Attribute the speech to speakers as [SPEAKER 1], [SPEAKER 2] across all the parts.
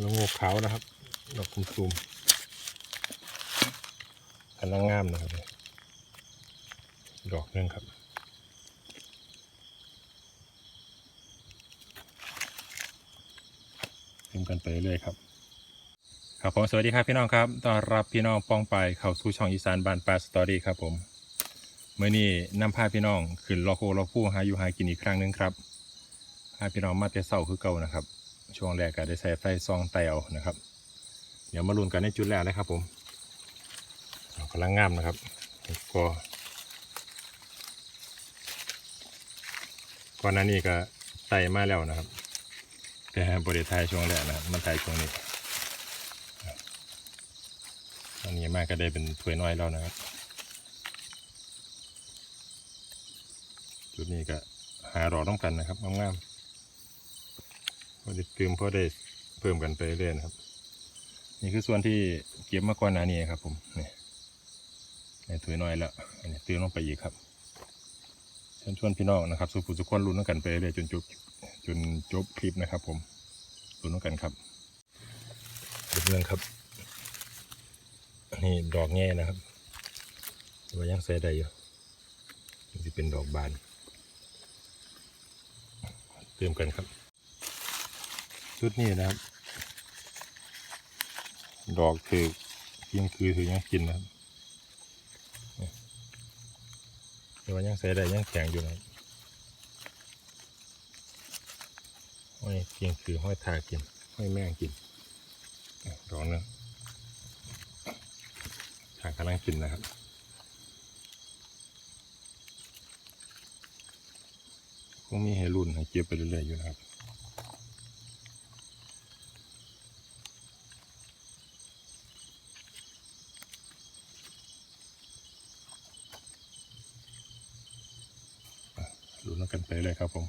[SPEAKER 1] ลงงกขาวนะครับดอกตุ่มๆกำลังงามนะครับดอกหนึงครับพิมกันไปเรื่อยครับครับผมสวัสดีครับพี่น้องครับต้อนรับพี่น้องป้องไปเข้าสู่ช่องอีสานบานปลาสตอรี่ครับผมเมื่อนี้นำพาพี่น้องขึ้นลอกโคลอกผู้หาอยู่หากินอีกครั้งหนึงครับพาพี่น้องมาแต่เศร้าคือเก่านะครับ ช่วงแรกก็ได้ใส่ไฟซองไตเอานะครับ เดี๋ยวมาลุ้นกันในจุดแรกนะครับ ผมกำลังงามนะครับก็ก่อนหน้านี้ก็ไต่มาแล้วนะครับ แต่บริทายช่วงแรกนะมันไทายช่วงนี้อันนี้มากก็ได้เป็นถ้วยน้อยแล้วนะครับ จุดนี้ก็หาหลอดต้องกันนะครับงามๆ พอได้เติมพอได้เพิ่มกันไปเรื่อยๆนะครับ นี่คือส่วนที่เก็บมาก่อนหน้านี้ครับ ผมนี่ในถ้วยน้อยแล้วอันนี้เติมลงไปอีกครับเชิญชวนพี่น้องนะครับ สุขุสุขคนลุ้นกันไปเรื่อยจนจบจนจบคลิปนะครับ ผมดูนกันครับเรื่องครับนี่ดอกแง่นะครับว่ายังใส่ได้อยู่จะเป็นดอกบาน เติมกันครับ ชุดนี้นะครับ ดอกคือยังคือถือยังกินนะครับแต่ว่ายังใส่ได้ยังแข็งอยู่นะห้อยเกียงคือห้อยทากินห้อยแม่งกินดอกนึงทางกำลังกินนะครับคงมีให้รุ่นให้เก็บไปเรื่อยๆอยู่นะครับ อะรุ่นกันไป เลยครับผม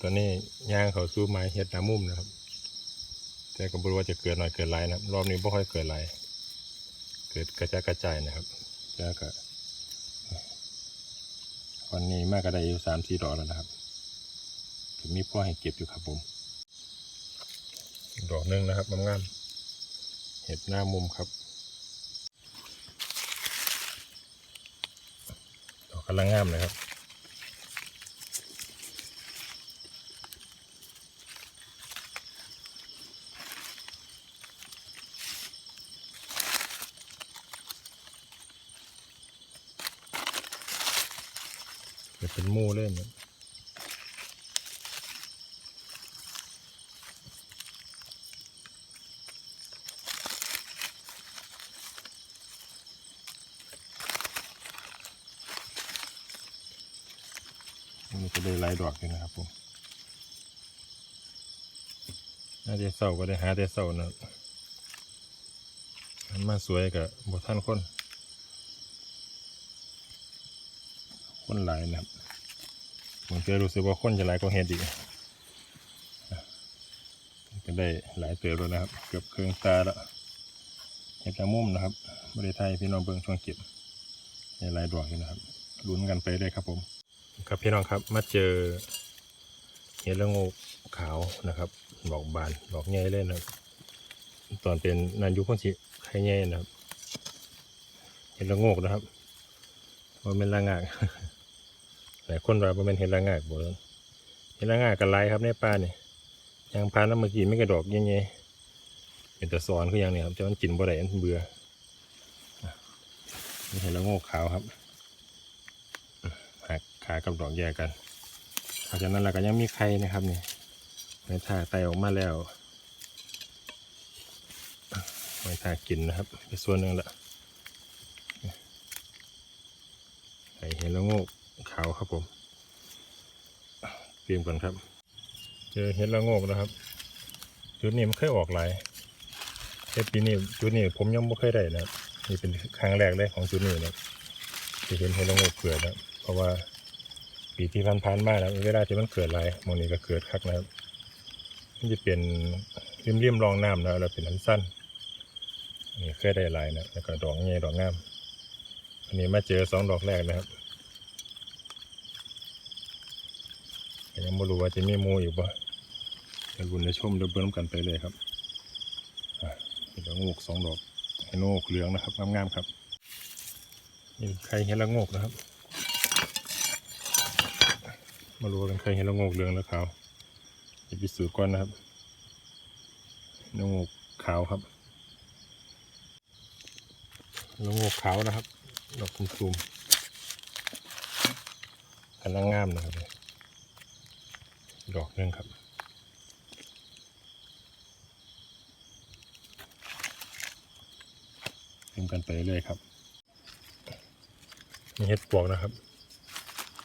[SPEAKER 1] ตอนนี้ย่างเขาสู้ไม้เฮ็ดน้ำมุมนะครับ แต่ก็บ่รู้ว่าจะเกิดหน่อยเกิดหลายนะครับ รอบนี้ไม่ค่อยเกิดหลายเกิดกระจายกระจายนะครับ แล้วก็วันนี้มากก็ได้อยู่สามสี่ดอกแล้วนะครับถึงมีพ่อให้เก็บอยู่ครับผมดอกหนึ่งนะครับงามๆเห็ดหน้ามุมครับดอกกำลังงามเลยครับ จะเป็นมู่เล่นเนี่ยมันก็ได้หลายดอกอยู่นะครับผม น่าจะเศร้าก็ได้หาแต่เศร้านะมันมาสวยกับบท่านคน คนหลายนะครับผมจะรู้สึกว่าคนจะหลายกว่าเฮ็ดอีกอะก็ได้หลายเติบแล้วนะครับ เกือบเครื่องตาแล้วเห็ดละมุมนะครับบริไทยพี่น้องเบิ่งช่วงเก็บไหลายดอกอยู่นะครับลุ้นกันไปเลยครับผม ครับพี่น้องครับมาเจอเห็ดละโงกขาวนะครับดอกบานดอกใหญ่เลยนะครับ ตอนเป็นนันยุคคนสิไข่ใหญ่นะครับเห็ดละโงกนะครับว่าเป็นละงาก หลายคนว่าบ่แมันเห็ดละงากบ่เห็ดละงากกันหลายครับในป่านี่ยางพานน้ำมื่อกี้ไม่กระดอกยังไงเป็นแต่สอนคือย่างนี้ครับจะมันกินบ่ได้เบื่อนี่เห็ดละโงกขาวครับหักขากับดอกแยกกันหลังจากนั้นเราก็ยังมีไข่นะครับเนี่ในถาไตออกมาแล้วไว้ทากินนะครับเป็นส่วนหนึ่งละไข่เห็ดละโงก ขาวครับผมเตรียมก่อนครับ เจอเห็ดละโงกนะครับ จุดนี้มันเคยออกหลายแต่ปีนี้จุดนี้ผมยังไม่เคยได้นะนี่เป็นครั้งแรกเลยของจุดนี้นะครับที่เห็นเห็ดละโงกเกิดนะเพราะว่าปีที่ผ่านๆมาแล้วเวลาที่มันเกิดหลายมองนี้ก็เกิดคักนะครับมันจะเป็นริมริมๆรองน้ำนะแล้วเป็นอันสั้นนี่เคยได้ลายนะแล้วก็ดอกใหญ่ดอกงามอันนี้มาเจอสองดอกแรกนะครับ ยัง ไม่รู้ว่าจะมีหมูอยู่ปะเดี๋ยวบุญได้ชมเดี๋ยวเบิ้ลกันไปเลยครับเห็ดละโงกสองดอกเห็ดละโงกเหลืองนะครับงามๆครับนี่ไข่เห็ดละโงกนะครับมารู้กันไข่เห็ดละโงกเหลืองและขาวจะพิสูจน์ก่อนนะครับละโงกขาวครับละโงกขาวนะครับ ดอกตุ่มๆกำลังงามนะครับเนี่ย ดอกหนึงครับเติมกันไปเรื่อยๆครับมีเห็ดปวกนะครับ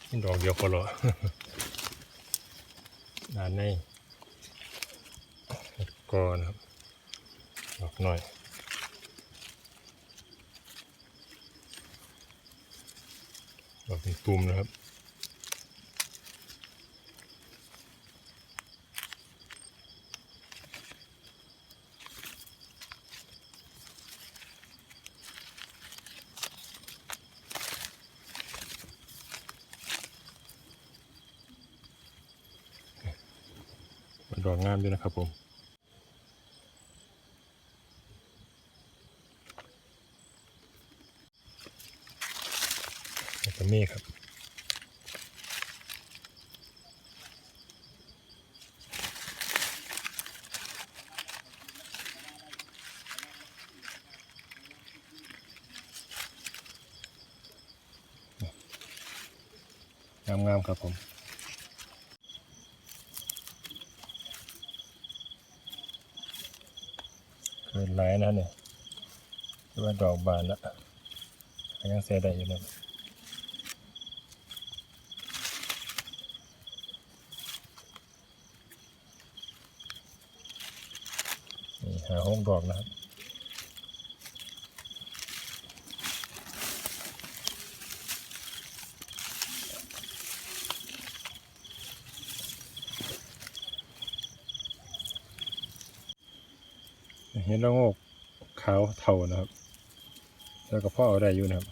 [SPEAKER 1] นี่ดอกเดียวพอเหรอด้านในเห็ดกอนะครับ ดอกน้อยดอกเป็นตุ่มนะครับามด้วยนะครับผมแล้วก็เมฆครับงามๆครับผม เกินร้ายนะเนี่ยคิดว่าดอกบานละยังเสียได้อยู่นะนี่หาห้องดอกนะครับ เห็นแล้วงอกขาวเทานะครับ แล้วก็พ่อเอาได้อยู่นะครับ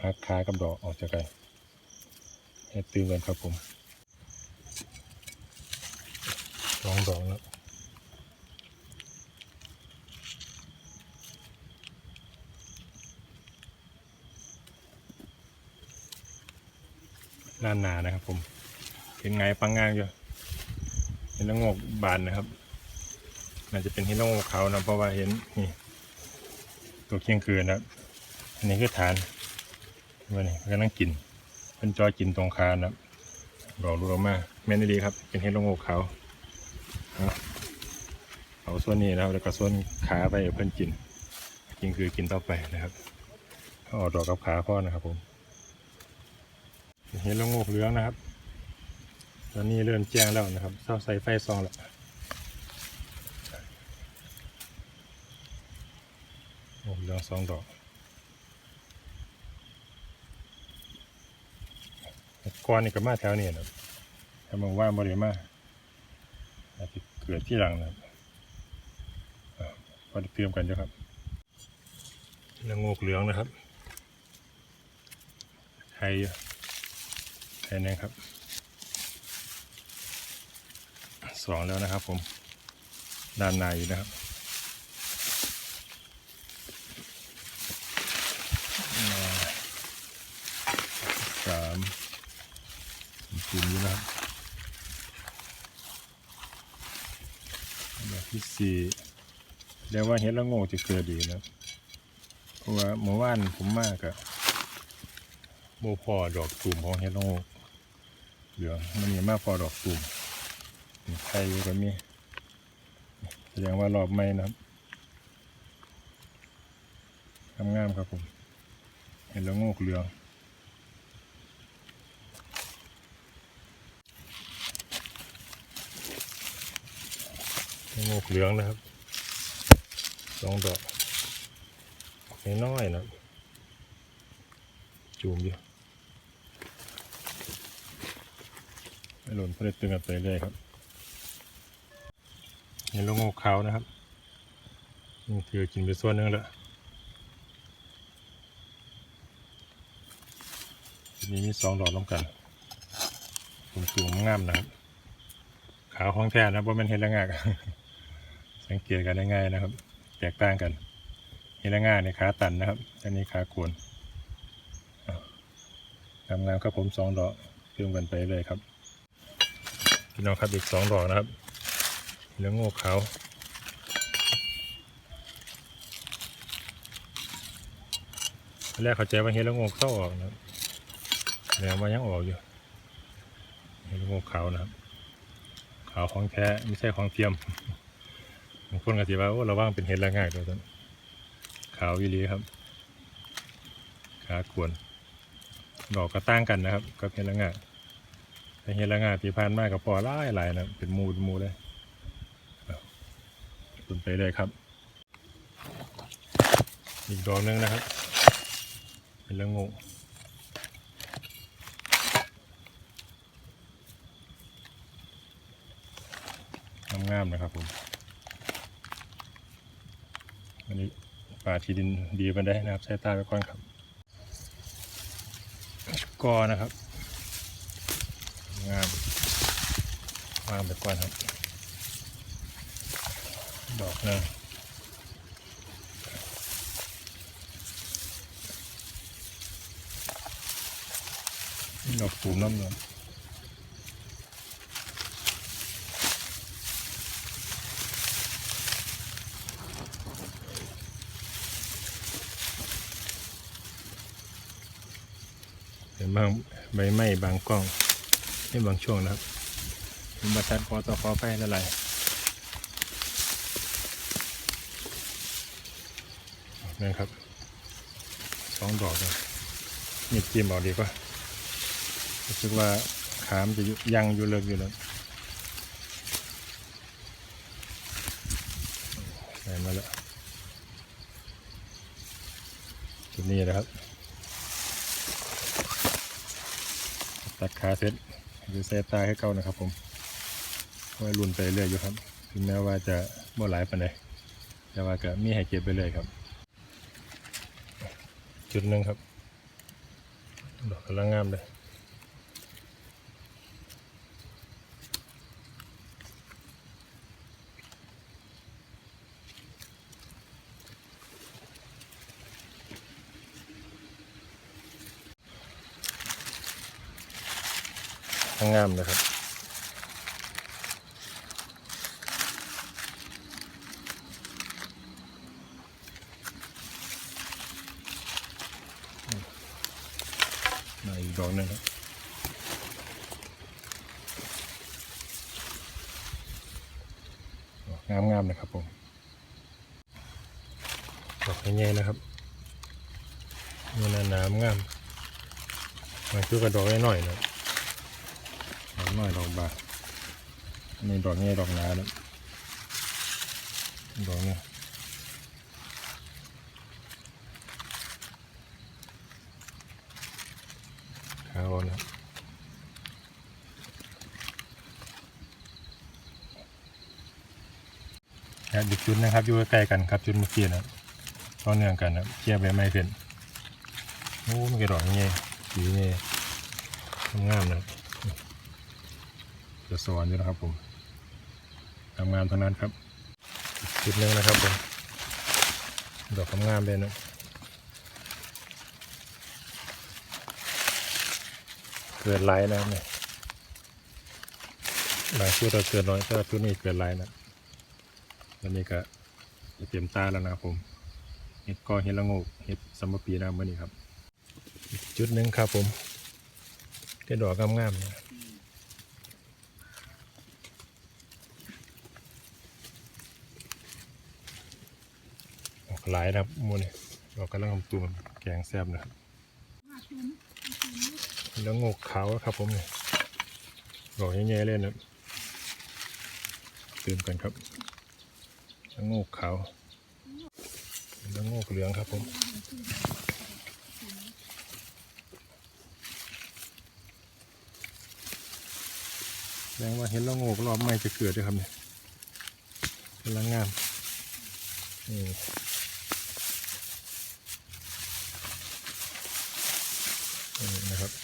[SPEAKER 1] หักขากับดอกออกจากกันให้ตื่นกันครับผมสองดอกแล้วด้านหนานะครับผมเห็นไงปังงางอยู่เห็นล้วงกบานนะครับ น่าจะเป็นฮิโน่เขานะเพราะว่าเห็นนี่ตัวเคียงคืนนะอันนี้คือฐานมันนี่ก็นั่งกินเป็นจอยกินตรงคานนะบอกรู้ออกมาแม่นดีครับ เป็นเฮโลโงเขาเอาเอาส่วนนี้นะครับแล้วก็ส่วนขาไปเพื่อนกิน กินคือกินต่อไปนะครับเอาออกดอกกับขาพ่อนะครับผมเป็นเฮโลโงกเหลืองนะครับ ตอนนี้เริ่มแจ้งแล้วนะครับเศร้าใส่ไฟซองแล้ว โอ้เหลืองสองดอกก้อนนี่ก็มาแถวนี้นะถ้ามองว่าบริมาอาจจะเกิดที่หลังนะครับอ่าพอได้เตรียมกันเจ้ะครับแล้วงูกเหลืองนะครับไทยไทยนะครับ สองแล้วนะครับผม ด้านในนะครับ สามจุ่มอยู่นะครับอันดับ ที่สี่เรียกว่าเห็ดละโงกจะเกิดดีนะเพราะว่าเมื่อวานผมมากอะโมพอดอกตุ่มของเห็ดละโงกเหลืองมันมีมากพอดอกตุ่มนี่ไข่ก็มีแสดงว่ารอบไม่นะครับงามๆครับผม เห็ดละโงกเหลือง งูเหลืองนะครับสองดอกน้อยๆนะครับจูมอยู่ไม่หล่นเพลิดตึงกันไปเลยครับนี่ลูกงูขาวนะครับนี่คือกินไปส่วนหนึงแล้วทีนี้มีสองดอกร่วมกันสูงๆงามนะครับขาวของแท้นะเพราะมันเห็ดละงาก สังเกตกันได้ง่ายนะครับ แตกต่างกันเห็ดละงาในขาตันนะครับอันนี้ขาโกนงามงามๆครับผมสองดอกเพิ่มกันไปเลยครับพี่น้องครับอีกสองดอกนะครับเหลืองโง่ขาวแรกเข้าใจว่าเห็ดลโง่เข้าออกนะแล้วมันยังออกอยู่เห็ดลโง่เขานะครับขาวของแท้ไม่ใช่ของเทียม บางคนก็สิว่าโอ้ระว่างเป็นเห็ดละง่ายตัวนั้นขาวอีหลีครับ ขากวนดอกก็ตั้งกันนะครับกับเห็ดละง่ายแต่เห็ดละง่ายที่ผ่านมากับปอหลายหลายนะเป็นมูเป็นมูเลยตุนไปเลยครับ อีกดอกหนึงนะครับ เป็นละงูงามๆนะครับผม อันนี้ป่าที่ดินดีไปได้นะครับใช้ตาไปก่อนครับกอนะครับ งามวางไปก่อนครับ ดอกนึงดอกตูมน้ำเงิน บางใบไม้บางกล้องในบางช่วงนะครับเป็นบรรทัดคอต่อคอไปละลายนั่นครับสองดอกเลยนี่จิ้มเอาดีกว่ารู้สึกว่าขามจะยู่ยังอยู่เลิกอยู่แล้วได้มาแล้วจุดนี้นะครับ ตัดขาเสร็จหรือเซตาให้เก่านะครับ ผมว่ารุนไปเรื่อยอยู่ครับถึงแม้ว่าจะบ่หลายปานใดแต่ว่าก็มีให้เก็บไปเลยครับ จุดหนึ่งครับดอกกำลังงามเลย งามนะครับมาอีกดอกหนึ่งครับงามๆนะครับผมดอกใหญ่ๆนะครับมีหนาๆงามมันคือกระดอกน้อยๆนะดอก น้อยดอกบานอันนี้ดอกใหญ่ดอกหนาแล้วดอกนี้ขาวนะครับครับอีกจุดนะครับอยู่ใกล้กันครับจุดเมื่อกี้นะต่อเนื่องกันนะเคลียร์ใบไม้เสร็จโอ้มันกระดอกเงี้ยสีเงี้ยงามนะ จะสอนอยู่นะครับผมทำงานเท่านั้นครับอีกจุดหนึ่งนะครับผมดอกงามเลยนะเกิดไลายนะครับเนี่ยบางชุดเราเกิดน้อยแต่ว่าชุดนี้เกิดไลายนะอันนี้ก็จะเตรียมตาแล้วนะครับผมเห็ดกอเห็ดละงกเห็ดสมปีนะเมื่อนี้ครับ จุดหนึ่งครับผมเห็ดดอกงามๆนะออก หลายนะครับมูนี่ดอกกำลังทำตัวแกงแซ่บนะครับเห็ดละโงกขาวครับผมเนี่ยดอกแง่ๆเลยนะเติมกันครับและโงกขาวและโงกเหลืองครับผมแสดงว่าเห็นละโงกรอบใหม่จะเกิดด้วยครับเนี่ยกำลังงามนี่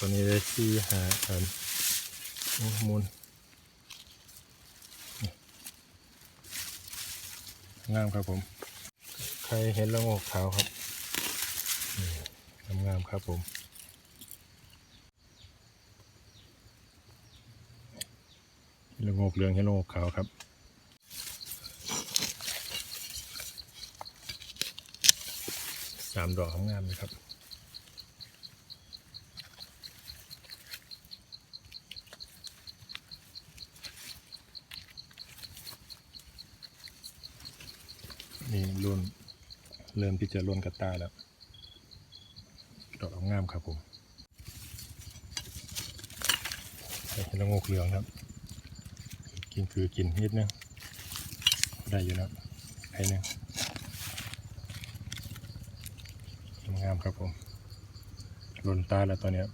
[SPEAKER 1] ตัวนี้ได้สี่หาอันมูลงามครับผม ใครเห็นละงอกขาวครับงามครับผมละงอกเหลืองเห็นละงอกขาวครับสามดอกของงามเลยครับ นี่รุ่นเริ่มที่จะร่วนกระตาแล้ว ดอกงามครับผมใส่เห็ดละโงกเหลืองครับ กินคือกินนิดนึงได้อยู่นะครับไข่นึงงามครับผมหล่นตาแล้วตอนเนี้ย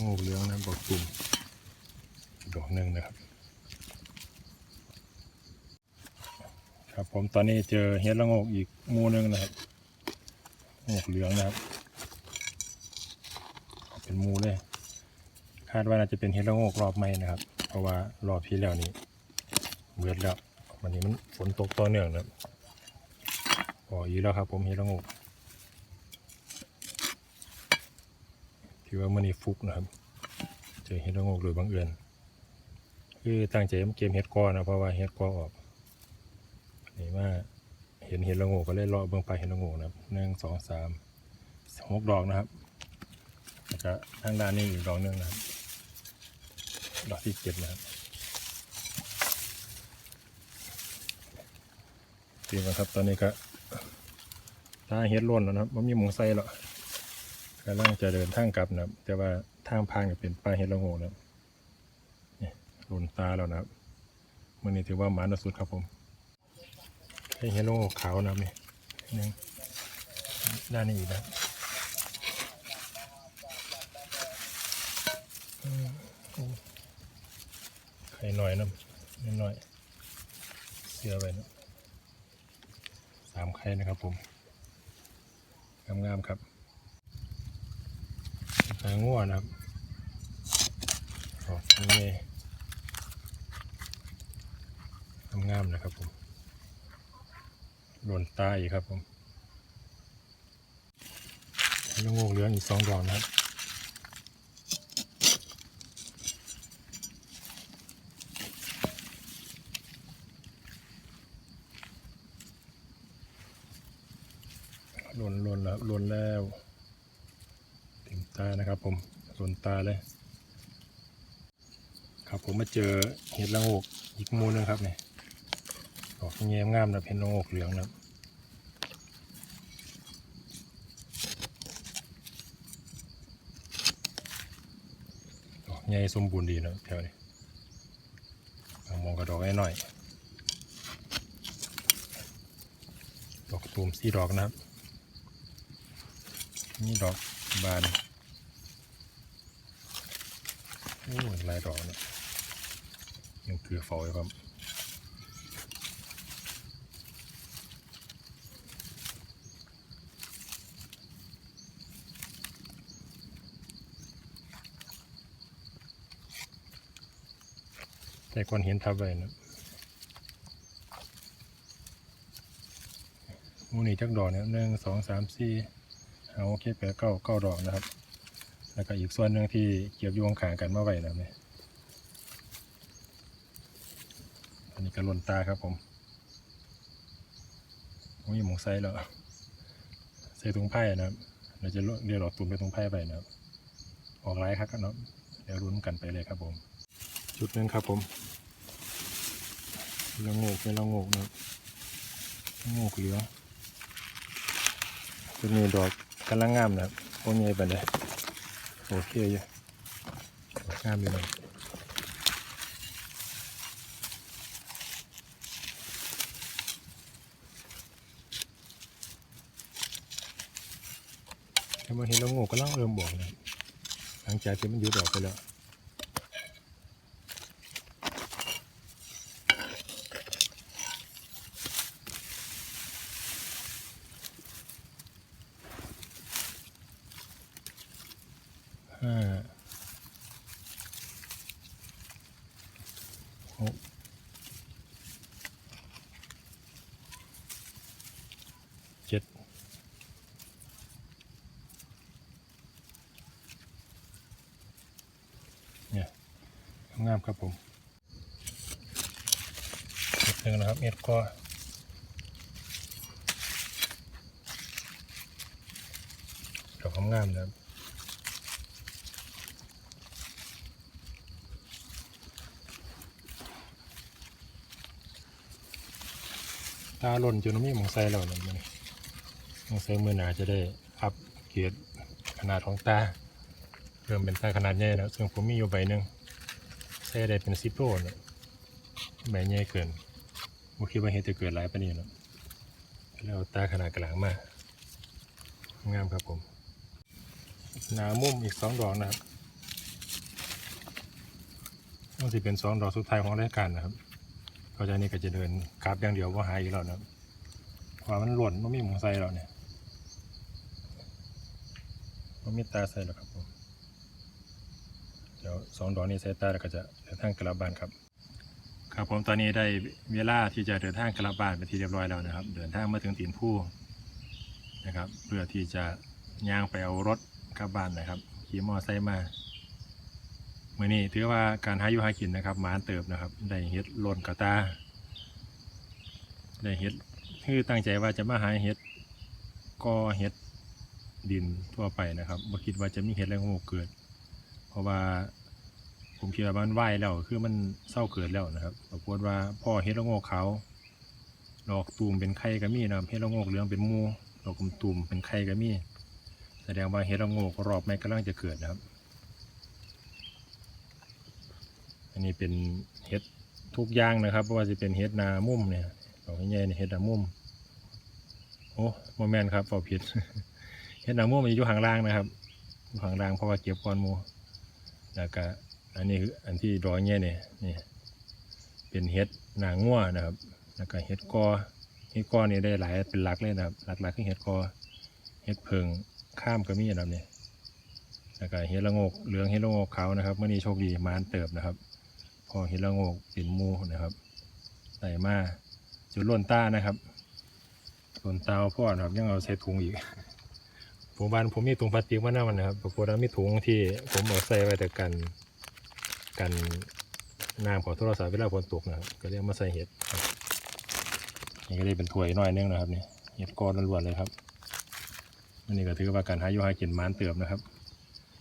[SPEAKER 1] โงกเหลืองนะบอกตุ่มดอกหนึ่งนะครับ ครับผมตอนนี้เจอเห็ดละงกอีกมูหนึงนะครับงกเหลืองนะครับ เป็นมูเลย คาดว่าน่าจะเป็นเห็ดละงกรอบใหม่นะครับ เพราะว่ารอบที่แล้วนี่เบือดแล้ววันนี้มันฝนตกต่อเนื่องนะครับพออีกแล้วครับ ผมเห็ดละงกถือว่ามันนี่ฟุกนะครับ เจอเห็ดละงกโดยบังเอิญคือตั้งใจเกมเห็ดกอนะเพราะว่าเห็ดกอออก นี่ว่าเห็นเห็นละโงกก็เลยเลาะเบื้องไปเห็นละโงกนะครับหนึ่งสองสามหกดอกนะครับแล้วก็ทางด้านนี้อีกดอกหนึงนะครับ ดอกที่เจ็ดนะครับเตรียมกันครับตอนนี้ก็ตาเฮ็ดล้นแล้วนะครับไม่มีหมงไส้หรอกกำลังจะเดินทางกลับนะครับ แต่ว่าทางพานก็เป็นปลาเฮ็ดละโงกนะครับนี่หล่นตาแล้วนะครับมันนี้ถือว่าหมาสุดครับผม เฮโลขาวนะนี่นึ่งด้านนี้อีกนะไข่หน่อยนะนิดหน่อยเสียไปนะสามไข่นะครับผมงามๆครับไข่ง่วนะครับออกนี่งามๆนะครับผม หล่นตาอีกครับผมลูกงูเหลืออีกสองดอกนะครับหล่นหล่นแล้วหล่นแล้วถึงตานะครับผมหล่นตาเลย ครับผมมาเจอเห็ดละโงกอีกมูหนึงครับเนี่ย ดอกเงี้ยงามนะเพนโอกเหลืองนะดอกใหญ่สมบูรณ์ดีนะแถวนี้บางมองกระดอกหน่อยๆดอกตูมสีดอกนะครับ นี่ดอกบานโอ้ยหลายดอกนะยังเกลือฟอยครับ ก่อนเห็นทับไว้นะมูนี่จักดอกเนี่ยหนึ่งสองสามสี่เอาโอเคแปดเก้าเก้าดอกนะครับ แล้วก็อีกส่วนหนึ่งที่เกี่ยวโยงขางกันมาไว้นะเนี่ยอันนี้ก็หล่นตาครับผมโอ้ยหมูไซแล้วใส่ถุงไผ่นะครับเราจะเรียกหลอดตุ่มไปถุงไผ่ไปนะครับออกไลายครับเนาะเดี๋ยวรุ้นกันไปเลยครับผม จุดหนึ่งครับผม ละโงกเป็นละโงกนะละโงกเหลืองจะมีดอกกำลังงามนะครับโอ้ไปเลยโอเคอยู่ดอกงามอยู่เลยถ้ามาเห็นละโงกก็เล่าเริ่มบอกนะครับหลังจากที่มันยุดออกไปแล้ว ห้าหก ครับผมเห็ดหนึ่งนะ ครับเห็ดก็ดอกงามนะครับตาหล่นจนมีหมองไซแล้วนะมันหมองไซมือหนาจะได้อัพเกียรขนาดของตา เริ่มเป็นตาขนาดใหญ่แล้ว ซึ่งผมมีอยู่ใบหนึ่งใส่ได้เป็นซิปโลเนี่ยใบใหญ่เกิน ผมคิดว่าเฮ็ดจะเกิดหลายปานนี้แล้วแล้วตาขนาดกลางมากงามครับผม หนามุมอีกสองดอกนะครับต้องสิเป็นสองดอกสุดท้ายของรายการนะครับก็จากนี้ก็จะเดินกราบอย่างเดียวว่าหายอีกแล้วนะครับเพราะว่ามมันหล่นมันมีหมองใส่แล้วเนี่ยมันมีตาใส่แล้วครับผม เดี๋ยวสองดอกนี้ใส่ตาแล้วก็จะเดินทางกลับบ้านครับ ครับผมตอนนี้ได้เวลาที่จะเดินทางกลับบ้านเป็นที่เรียบร้อยแล้วนะครับ เดินทางมาถึงตีนผู้นะครับ เพื่อที่จะย่างไปเอารถกลับบ้านนะครับขี่มอไซค์มาเมื่อนี้ถือว่าการหาอยู่หากินนะครับหมานเติบนะครับได้เฮ็ดล่นกระตาได้เฮ็ดคือตั้งใจว่าจะมาหาเฮ็ดก็เฮ็ดดินทั่วไปนะครับบ่คิดว่าจะมีเฮ็ดอะไรของหมู่เกิด เพราะว่า ผมคิดว่ามันไหวแล้วคือมันเศร้าเกิดแล้วนะครับปรากฏว่าพ่อเฮ็ดละโงกขาวดอกตูมเป็นไข่ก็มีนะครับเฮ็ดละโงกเหลืองเป็นมูดอกกลมตูมเป็นไข่ก็มีแสดงว่าเฮ็ดละโงกรอบไม่กำลังจะเกิดนะครับ อันนี้เป็นเฮ็ดทุกอย่างนะครับเพราะว่าจะเป็นเฮ็ดนามุ่มเนี่ยดอกใหญ่ๆเนี่ยเฮ็ดนามุ่มโอ้โมแมนครับเป่าผิดเฮ็ดนามุ่มมันอยู่ข้างล่างนะครับข้างล่างเพราะว่าเก็บก้อนมูแล้วก็ อันนี้คืออันที่ดอกเงี้ยเนี่ยนี่เป็นเห็ดหนางงัวนะครับ แล้วก็เห็ดกอเห็ดกอนี่ได้หลายเป็นหลักเลยนะครับหลักๆคือเห็ดกอเห็ดเพิงข้ามก็มีนะครับเนี่ยแล้วก็เห็ดละโงกเหลืองเห็ดละโงกขาวนะครับเมื่อนี้โชคดีมานเติบนะครับ พอเห็ดละโงกเป็นมูนะครับใส่มาจุดล้นต้านะครับล้นตาเอาพ่อนะครับยังเอาใส่ถุงอีกผมบ้านผมมีถุงพลาสติกมาหน้ามันนะครับปรากฏว่ามีถุงที่ผมเอาใส่ไว้แต่กัน กันน้ำของโทรศัพท์เวลาฝนตกนะครับก็เรียกมาใส่เห็ดนี่ก็ได้เป็นถ้วยน้อยนึงนะครับนี่เห็ดก้อนล้วนๆเลยครับอันนี้ก็ถือว่าการหาอยู่หากินมานเติบนะครับ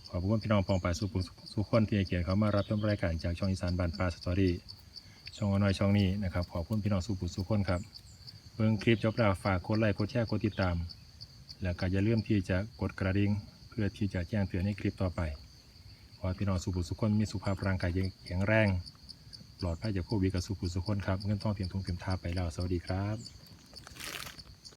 [SPEAKER 1] ขอบคุณพี่น้องปองป่าสุขุมสุขคนที่ให้เกียรติเขามารับชมรายการจากช่องอีสานบานปลาสตอรี่ช่องน้อยช่องนี้นะครับขอบคุณพี่น้องสุขุมสุขคนครับเบิ่งคลิปจบแล้วฝากกดไลค์กดแชร์กดติดตาม แล้วก็อย่าลืมที่จะกดกระดิ่งเพื่อที่จะแจ้งเตือนในคลิปต่อไป ขอให้พี่น้องสุขุสุขคนมีสุขภาพร่างกายแข็งแรง ปลอดภัยจากโควิดกับสุขุสุขคนครับเงินทองเพียงทุงเพียงทาไปแล้วสวัสดีครับ